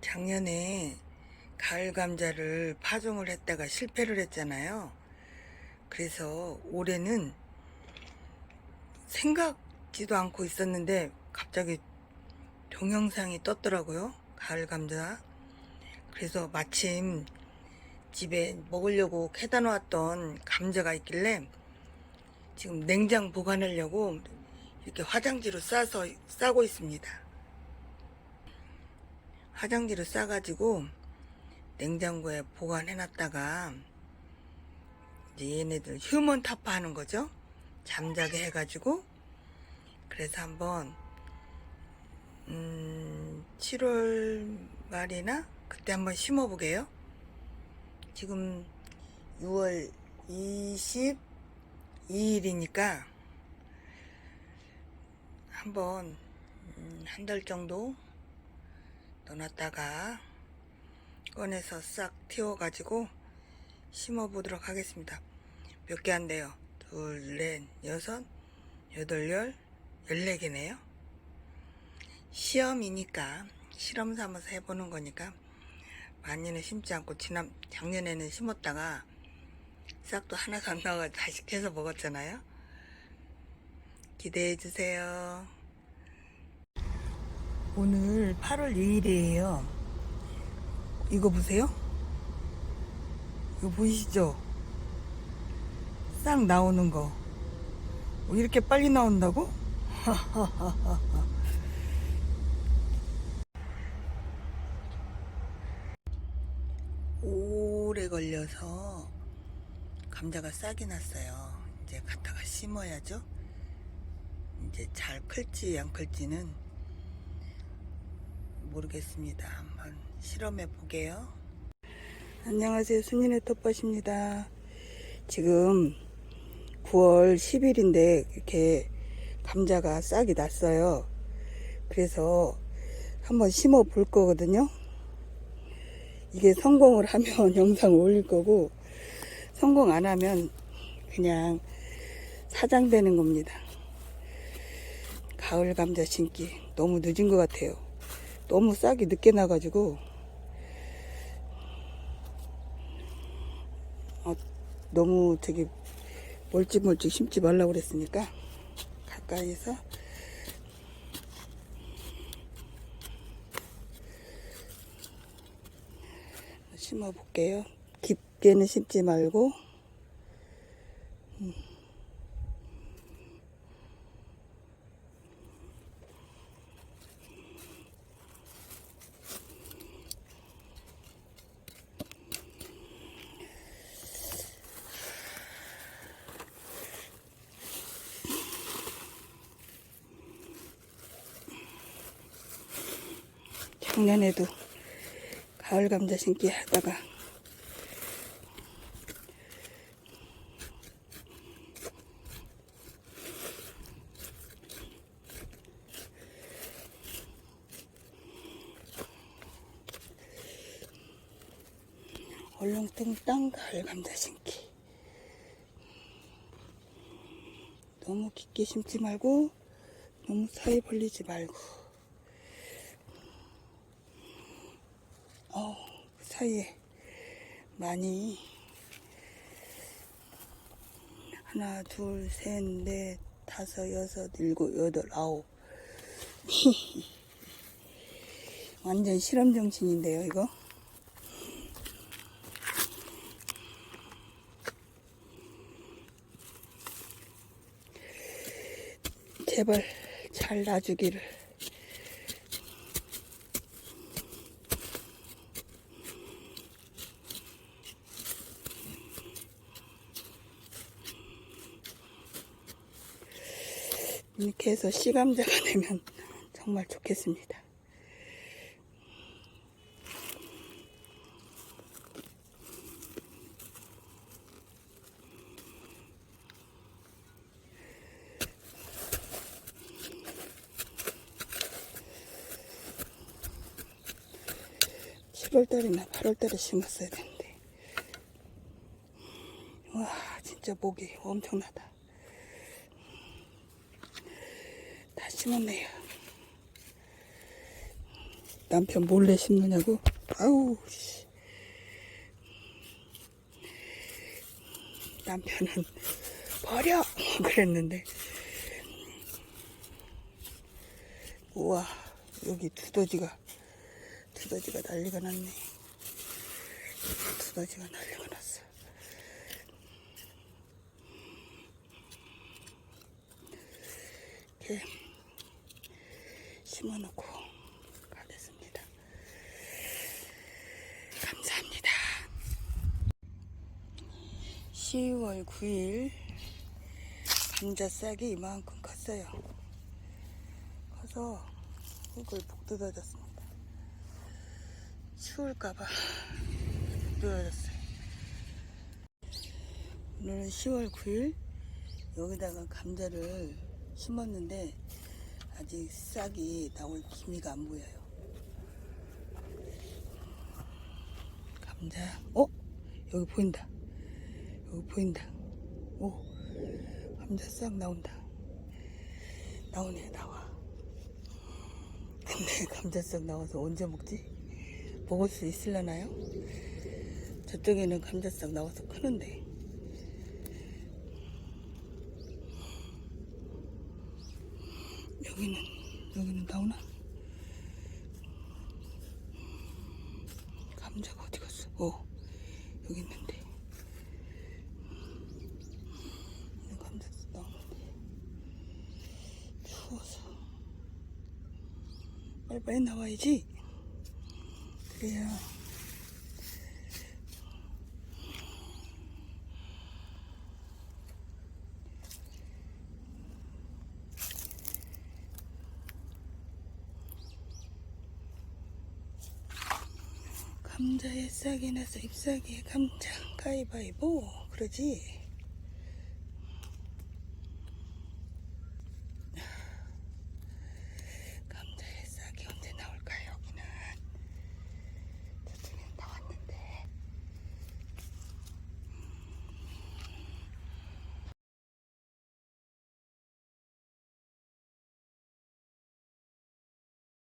작년에 가을 감자를 파종을 했다가 실패를 했잖아요. 그래서 올해는 생각지도 않고 있었는데 갑자기 동영상이 떴더라고요. 가을 감자. 그래서 마침 집에 먹으려고 캐다 놓았던 감자가 있길래 지금 냉장 보관하려고 이렇게 화장지로 싸서 싸고 있습니다. 화장지로 싸가지고 냉장고에 보관해놨다가 이제 얘네들 휴먼 타파 하는 거죠. 잠자게 해가지고 그래서 한번 음, 7월 말이나 그때 한번 심어보게요. 지금 6월 22일이니까 한번 한 달 정도 넣어놨다가 꺼내서 싹 틔워가지고 심어보도록 하겠습니다. 몇 개 안 돼요. 둘, 넷, 여섯, 여덟, 열, 열네 개네요. 시험이니까 실험 삼아서 해보는 거니까 많이는 심지 않고 지난 작년에는 심었다가 싹도 하나도 안 나와서 다시 캐서 먹었잖아요. 기대해 주세요. 오늘 8월 2일이에요. 이거 보세요. 이거 보이시죠? 싹 나오는 거. 어, 이렇게 빨리 나온다고? 오래 걸려서 감자가 싹이 났어요. 이제 갖다가 심어야죠. 이제 잘 클지 안 클지는 모르겠습니다. 한번 실험해 보게요. 안녕하세요. 순인의 텃밭입니다. 지금 9월 10일인데 이렇게 감자가 싹이 났어요. 그래서 한번 심어 볼 거거든요. 이게 성공을 하면 영상을 올릴 거고 성공 안 하면 그냥 사장되는 겁니다. 가을 감자 심기 너무 늦은 것 같아요. 너무 싹이 늦게 나가지고. 어, 너무 되게 멀찍멀찍 심지 말라고 그랬으니까 가까이서. 심어 볼게요. 깊게는 심지 말고 작년에도 가을 감자 심기 하다가 얼렁뚱땅 가을 감자 심기. 너무 깊게 심지 말고 너무 사이 벌리지 말고 어, 그 사이에 많이 하나, 둘, 셋, 넷, 다섯, 여섯, 일곱, 여덟, 아홉. 완전 실험 정신인데요, 이거. 제발 잘 놔주기를. 이렇게 해서 씨감자가 되면 정말 좋겠습니다. 칠월달이나 8월달에 심었어야 되는데. 와, 진짜 목이 엄청나다. 다 심었네요. 남편 몰래 심느냐고? 아우, 씨. 남편은 버려! 그랬는데. 우와, 여기 두더지가, 두더지가 난리가 났네. 두더지가 난리가 났어. 이렇게 심어놓고 가겠습니다. 감사합니다. 10월 9일 감자 싹이 이만큼 컸어요. 커서 흙을 푹 뜯어졌습니다. 추울까봐 푹 뜯어졌어요. 오늘은 10월 9일 여기다가 감자를 심었는데 아직 싹이 나올 기미가 안 보여요. 감자, 어? 여기 보인다. 여기 보인다. 오, 감자 싹 나온다. 나오네, 나와. 근데 감자 싹 나와서 언제 먹지? 먹을 수 있을라나요? 저쪽에는 감자 싹 나와서 크는데. 여기는, 여기는 나오나? 감자가 어디 갔어? 어, 여기 있는데. 감자 나오는데. 추워서. 빨리빨리 나와야지. 그래야. 감자에 싹이 나서 잎사귀에 감자 가위바위보. 그러지